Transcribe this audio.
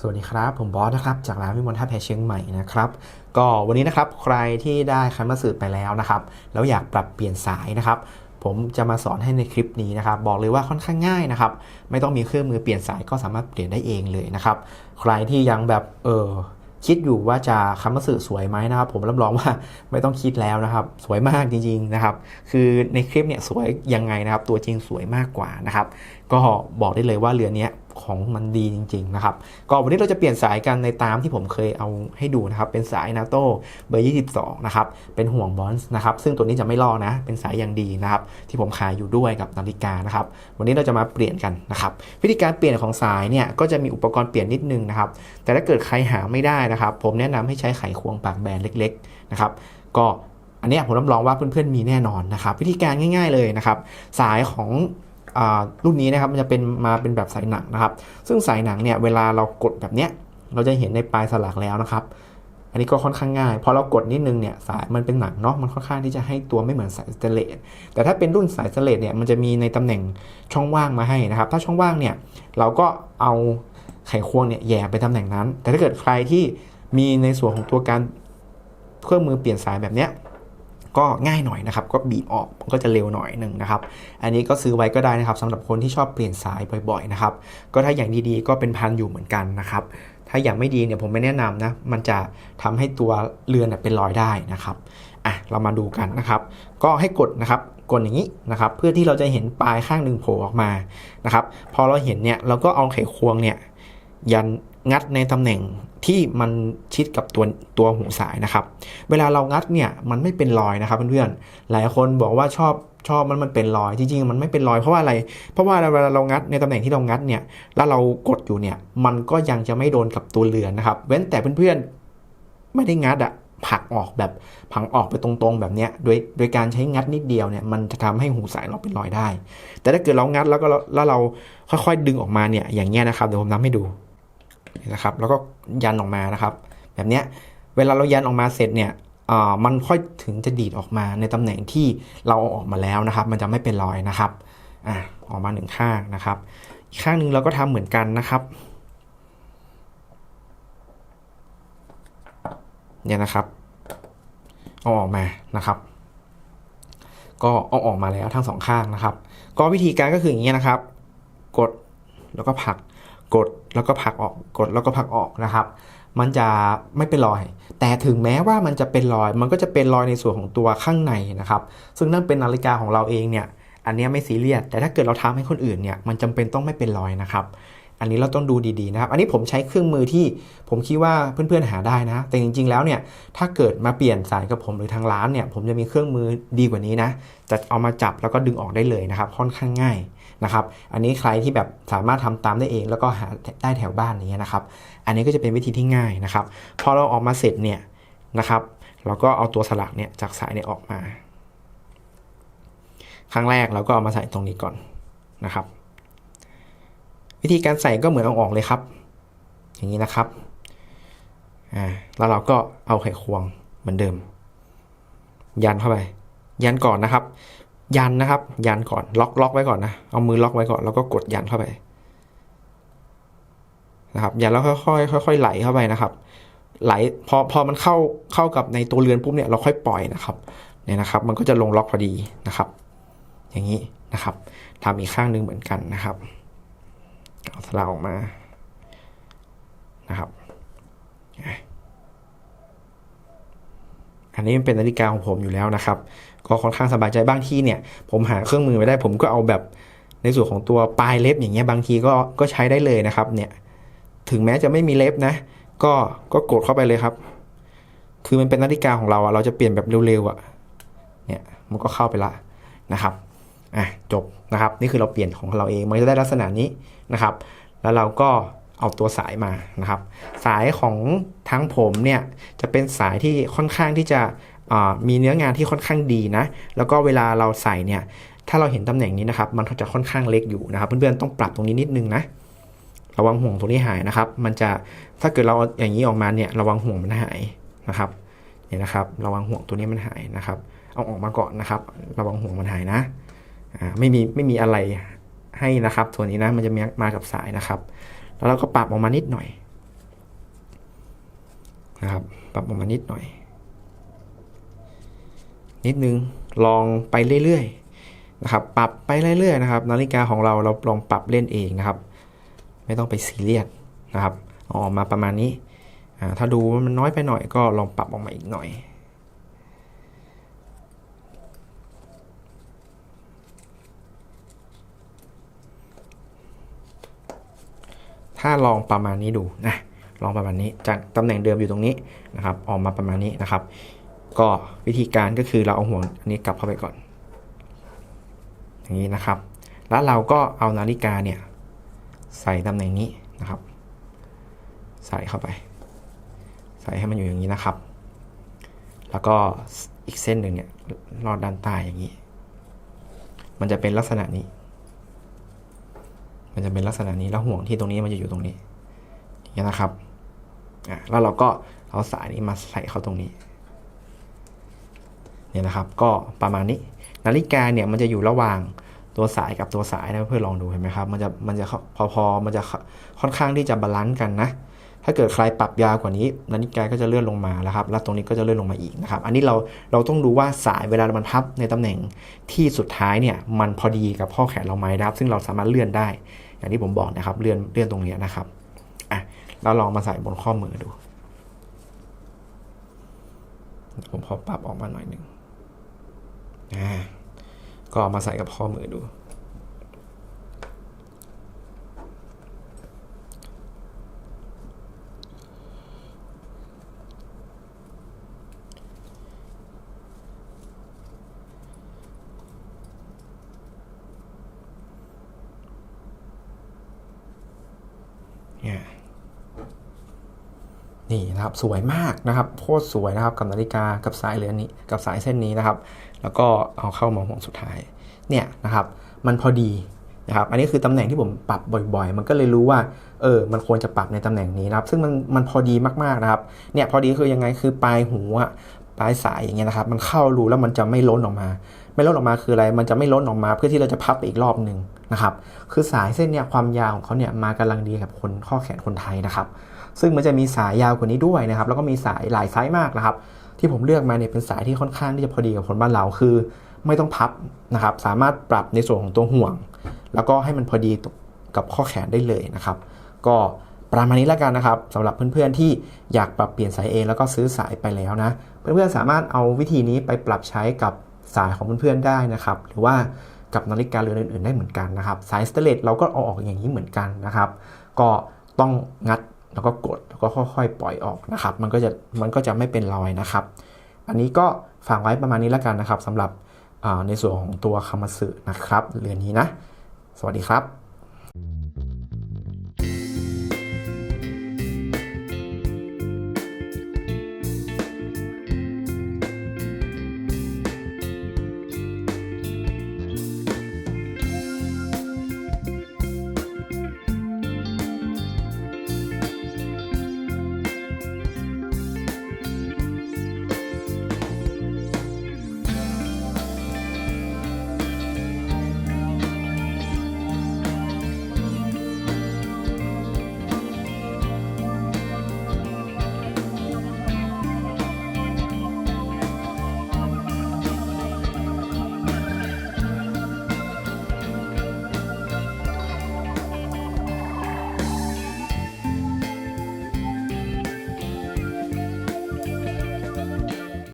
สวัสดีครับ ผมบอสนะครับจากร้านวิมลท่าแพเชียงใหม่นะครับก็วันนี้นะครับใครที่ได้คันมาสืบไปแล้วนะครับแล้วอยากปรับเปลี่ยนสายนะครับ ผมจะมาสอนให้ในคลิปนี้นะครับ บอกเลยว่าค่อนข้างง่ายนะครับ ไม่ต้องมีเครื่องมือเปลี่ยนสายก็สามารถเปลี่ยนได้เองเลยนะครับ ใครที่ยังแบบเออคิดอยู่ว่าจะคันมาสืบสวยไหมนะครับ ผมรับรองว่าไม่ต้องคิดแล้วนะครับ สวยมากจริง ๆนะครับ คือในคลิปเนี่ยสวยยังไงนะครับ ตัวจริงสวยมากกว่านะครับ ก็บอกได้เลยว่าเรือนนี้ ของมันดีจริง ๆ นะครับ ก็วันนี้เราจะเปลี่ยนสายกันในตามที่ผมเคยเอาให้ดูนะครับ เป็นสายนาโต้เบอร์ 22 นะครับ เป็นห่วงบอนส์นะครับ ซึ่งตัวนี้จะไม่ลอกนะ เป็นสายอย่างดีนะครับ ที่ผมขายอยู่ด้วยกับนาฬิกานะครับ วันนี้เราจะมาเปลี่ยนกันนะครับ วิธีการเปลี่ยนของสายเนี่ย ก็จะมีอุปกรณ์เปลี่ยนนิดนึงนะครับ แต่ถ้าเกิดใครหาไม่ได้นะครับ ผมแนะนำให้ใช้ไขควงปากแบนเล็ก ๆ นะครับ ก็อันนี้ผมรับรองว่าเพื่อนๆมีแน่นอนนะครับ วิธีการง่าย ๆเลยนะครับ สายของ รุ่นนี้นะครับมันจะเป็นมาเป็นแบบสายหนังนะครับ ซึ่งสายหนังเนี่ยเวลาเรากดแบบเนี้ยเราจะเห็นในปลายสลักแล้วนะครับ อันนี้ก็ค่อนข้างง่าย พอเรากดนิดนึงเนี่ยสายมันเป็นหนังเนาะมันค่อนข้างที่จะให้ตัวไม่เหมือนสายสเตเลสแต่ถ้าเป็นรุ่นสายสเตเลสเนี่ยมันจะมีในตำแหน่งช่องว่างมาให้นะครับ ถ้าช่องว่างเนี่ยเราก็เอาไขควงเนี่ยแย่ไปตำแหน่งนั้น แต่ถ้าเกิดใครที่มีในส่วนของตัวการเครื่องมือเปลี่ยนสายแบบเนี้ย ก็ง่ายหน่อยนะครับ ก็บีบออกก็จะเร็วหน่อยหนึ่งนะครับ อันนี้ก็ซื้อไว้ก็ได้นะครับสำหรับคนที่ชอบเปลี่ยนสายบ่อยๆนะครับ ก็ถ้าอย่างดีๆก็เป็นพันอยู่เหมือนกันนะครับ ถ้าอย่างไม่ดีเนี่ยผมไม่แนะนำนะ มันจะทำให้ตัวเรือนเป็นรอยได้นะครับอะเรามาดูกันนะครับ ก็ให้กดนะครับกดอย่างนี้นะครับ เพื่อที่เราจะเห็นปลายข้างหนึ่งโผล่ออกมานะครับ พอเราเห็นเนี่ยเราก็เอาไขควงเนี่ย ยันงัดในตำแหน่งที่มันชิดกับตัวตัวหูสายนะครับ เวลาเรางัดเนี่ยมันไม่เป็นรอยนะครับเพื่อนๆ หลายคนบอกว่าชอบชอบมันมันเป็นรอยจริงๆ มันไม่เป็นรอยเพราะว่าอะไร เพราะว่าเวลาเรางัดในตำแหน่งที่เรางัดเนี่ยแล้วเรากดอยู่เนี่ยมันก็ยังจะไม่โดนกับตัวเรือนนะครับ เว้นแต่เพื่อนๆไม่ได้งัดอะผักออกแบบผังออกไปตรงๆแบบเนี้ยโดยโดยการใช้งัดนิดเดียวเนี่ยมันจะทำให้หูสายเราเป็นรอยได้ แต่ถ้าเกิดเรางัดแล้วก็แล้วเราค่อยๆดึงออกมาเนี่ยอย่างเงี้ยนะครับเดี๋ยวผมทำให้ดู นะครับ แล้วก็ยันออกมานะครับ แบบเนี้ยเวลาเรายันออกมาเสร็จเนี่ยมันค่อยถึงจะดีดออกมาในตำแหน่งที่เราออกมาแล้วนะครับ มันจะไม่เป็นรอยนะครับอะออกมาหนึ่งข้างนะครับอีกข้างหนึ่งเราก็ทำเหมือนกันนะครับเนี่ยนะครับเอาออกมานะครับ ก็เอาออกมาแล้วทั้งสองข้างนะครับ ก็วิธีการก็คืออย่างนี้นะครับ กดแล้วก็ผลัก กดแล้วก็ผลักออกกดแล้วก็ผลักออกนะครับ มันจะไม่เป็นรอย แต่ถึงแม้ว่ามันจะเป็นรอย มันก็จะเป็นรอยในส่วนของตัวข้างในนะครับ ซึ่งนั่นเป็นนาฬิกาของเราเองเนี่ยอันนี้ไม่ซีเรียสแต่ถ้าเกิดเราทำให้คนอื่นเนี่ยมันจำเป็นต้องไม่เป็นรอยนะครับ อันนี้เราต้องดูดีๆนะครับ อันนี้ผมใช้เครื่องมือที่ผมคิดว่าเพื่อนๆหาได้นะ แต่จริงๆแล้วเนี่ย ถ้าเกิดมาเปลี่ยนสายกับผมหรือทางร้านเนี่ย ผมจะมีเครื่องมือดีกว่านี้นะ จะเอามาจับแล้วก็ดึงออกได้เลยนะครับ ค่อนข้างง่ายนะครับ อันนี้ใครที่แบบสามารถทำตามได้เอง แล้วก็หาได้แถวบ้านอย่างเงี้นะครับ อันนี้ก็จะเป็นวิธีที่ง่ายนะครับ พอเราออกมาเสร็จเนี่ยนะครับ เราก็เอาตัวสลักเนี่ยจากสายเนี่ยออกมา ครั้งแรกเราก็เอามาใส่ตรงนี้ก่อนนะครับ วิธีการใส่ก็เหมือนเอาออกเลยครับ อย่างนี้นะครับอ่าแล้วเราก็เอาไขควงเหมือนเดิม ยันเข้าไป ยันก่อนนะครับ ยันนะครับ ยันก่อนล็อกล็อกไว้ก่อนนะเอามือล็อกไว้ก่อนแล้วก็กดยันเข้าไปนะครับยันแล้วค่อยๆค่อยๆไหลเข้าไปนะครับ ไหลพอพอมันเข้าเข้ากับในตัวเรือนปุ๊บเนี่ยเราค่อยปล่อยนะครับเนี่ยนะครับ มันก็จะลงล็อกพอดีนะครับ อย่างนี้นะครับทำอีกข้างหนึ่งเหมือนกันนะครับ เอาสลากออกมานะครับ อันนี้มันเป็นนาฬิกาของผมอยู่แล้วนะครับ ก็ค่อนข้างสบายใจบางที่เนี่ย ผมหาเครื่องมือไม่ได้ ผมก็เอาแบบในส่วนของตัวปลายเล็บอย่างเงี้ยบางทีก็ก็ใช้ได้เลยนะครับเนี่ยถึงแม้จะไม่มีเล็บนะ ก็ก็กดเข้าไปเลยครับ คือมันเป็นนาฬิกาของเราอะเราจะเปลี่ยนแบบเร็วๆอะเนี่ยมันก็เข้าไปละนะครับ อะจบนะครับ นี่คือเราเปลี่ยนของเราเอง มันจะได้ลักษณะนี้นะครับ แล้วเราก็เอาตัวสายมานะครับ สายของทั้งผมเนี่ยจะเป็นสายที่ค่อนข้างที่จะมีเนื้องานที่ค่อนข้างดีนะ แล้วก็เวลาเราใส่เนี่ย ถ้าเราเห็นตำแหน่งนี้นะครับ มันจะค่อนข้างเล็กอยู่นะครับ เพื่อนๆต้องปรับตรงนี้นิดนึงนะ ระวังห่วงตรงนี้หายนะครับ มันจะถ้าเกิดเราอย่างนี้ออกมาเนี่ย ระวังห่วงมันหายนะครับ เนี่ยนะครับ ระวังห่วงตัวนี้มันหายนะครับ เอาออกมาก่อนนะครับ ระวังห่วงมันหายนะ ไม่มีไม่มีอะไรให้นะครับส่วนี้นะมันจะมากับสายนะครับ แล้วเราก็ปรับออกมานิดหน่อยนะครับ ปรับออกมานิดหน่อย นิดนึงลองไปเรื่อยๆนะครับ ปรับไปเรื่อยๆนะครับ นาฬิกาของเราเราลองปรับเล่นเองนะครับ ไม่ต้องไปซีเรียสนะครับออกมาประมาณนี้ถ้าดูมันน้อยไปหน่อยก็ลองปรับออกมาอีกหน่อย ถ้าลองประมาณนี้ดูนะลองประมาณนี้จากตำแหน่งเดิมอยู่ตรงนี้นะครับออกมาประมาณนี้นะครับ ก็วิธีการก็คือเราเอาห่วงอันนี้กลับเข้าไปก่อน อย่างนี้นะครับ แล้วเราก็เอานาฬิกาเนี่ยใส่ตำแหน่งนี้นะครับ ใส่เข้าไป ใส่ให้มันอยู่อย่างนี้นะครับ แล้วก็อีกเส้นหนึ่งเนี่ยลอดด้านใต้อย่างนี้ มันจะเป็นลักษณะนี้ มันจะเป็นลักษณะนี้แล้วห่วงที่ตรงนี้มันจะอยู่ตรงนี้อย่างนี้นะครับอะแล้วเราก็เอาสายนี้มาใส่เข้าตรงนี้เนี่ยนะครับ ก็ประมาณนี้ นาฬิกาเนี่ยมันจะอยู่ระหว่างตัวสายกับตัวสายนะเพื่อลองดูเห็นไหมครับ มันจะมันจะพอพอมันจะค่อนข้างที่จะบาลานซ์กันนะ ถ้าเกิดใครปรับยาวกว่านี้ นาฬิกาก็จะเลื่อนลงมาแล้วครับ แล้วตรงนี้ก็จะเลื่อนลงมาอีกนะครับ อันนี้เราเราต้องดูว่าสายเวลามันพับในตำแหน่งที่สุดท้ายเนี่ยมันพอดีกับข้อแขนเราไหมนะครับ ซึ่งเราสามารถเลื่อนได้ อย่างที่ผมบอกนะครับเลื่อนเลื่อนตรงนี้นะครับอะเราลองมาใส่บนข้อมือดู ผมพอปรับออกมาหน่อยหนึ่งอ่าก็มาใส่กับข้อมือดู นี่นะครับสวยมากนะครับโคตรสวยนะครับกับนาฬิกากับสายเหลือนี้กับสายเส้นนี้นะครับ แล้วก็เอาเข้ามาห่วงสุดท้ายเนี่ยนะครับมันพอดีนะครับอันนี้คือตำแหน่งที่ผมปรับบ่อยๆ มันก็เลยรู้ว่าเออมันควรจะปรับในตำแหน่งนี้นะครับซึ่งมันมันพอดีมากๆนะครับเนี่ยพอดีคือยังไงคือปลายหูอะปลายสายอย่างเงี้ยนะครับมันเข้ารูแล้วมันจะไม่ล้นออกมา ไม่ล้นออกมาคืออะไร มันจะไม่ล้นออกมาเพื่อที่เราจะพับอีกรอบหนึ่งนะครับคือสายเส้นเนี่ยความยาวของเขาเนี่ยมากำลังดีกับคนข้อแขนคนไทยนะครับ ซึ่งมันจะมีสายยาวกว่านี้ด้วยนะครับ แล้วก็มีสายหลายไซส์มากนะครับ ที่ผมเลือกมาเนี่ยเป็นสายที่ค่อนข้างที่จะพอดีกับคนบ้านเราคือ ไม่ต้องพับนะครับ สามารถปรับในส่วนของตัวห่วง แล้วก็ให้มันพอดีกับข้อแขนได้เลยนะครับ ก็ประมาณนี้แล้วกันนะครับสำหรับเพื่อนๆที่อยากปรับเปลี่ยนสายเองแล้วก็ซื้อสายไปแล้วนะ เพื่อนๆสามารถเอาวิธีนี้ไปปรับใช้กับสายของเพื่อนๆได้นะครับ หรือว่ากับนาฬิกาเรือนอื่นๆได้เหมือนกันนะครับ สายสเตเลสเราก็เอาออกอย่างนี้เหมือนกันนะครับ ก็ต้องงัด แล้วก็กดแล้วก็ค่อยๆ ปล่อยออกนะครับ มันก็จะมันก็จะไม่เป็นรอยนะครับ อันนี้ก็ฝากไว้ประมาณนี้แล้วกันนะครับสำหรับในส่วนของตัวคามาสึนะครับเรือนนี้นะ สวัสดีครับ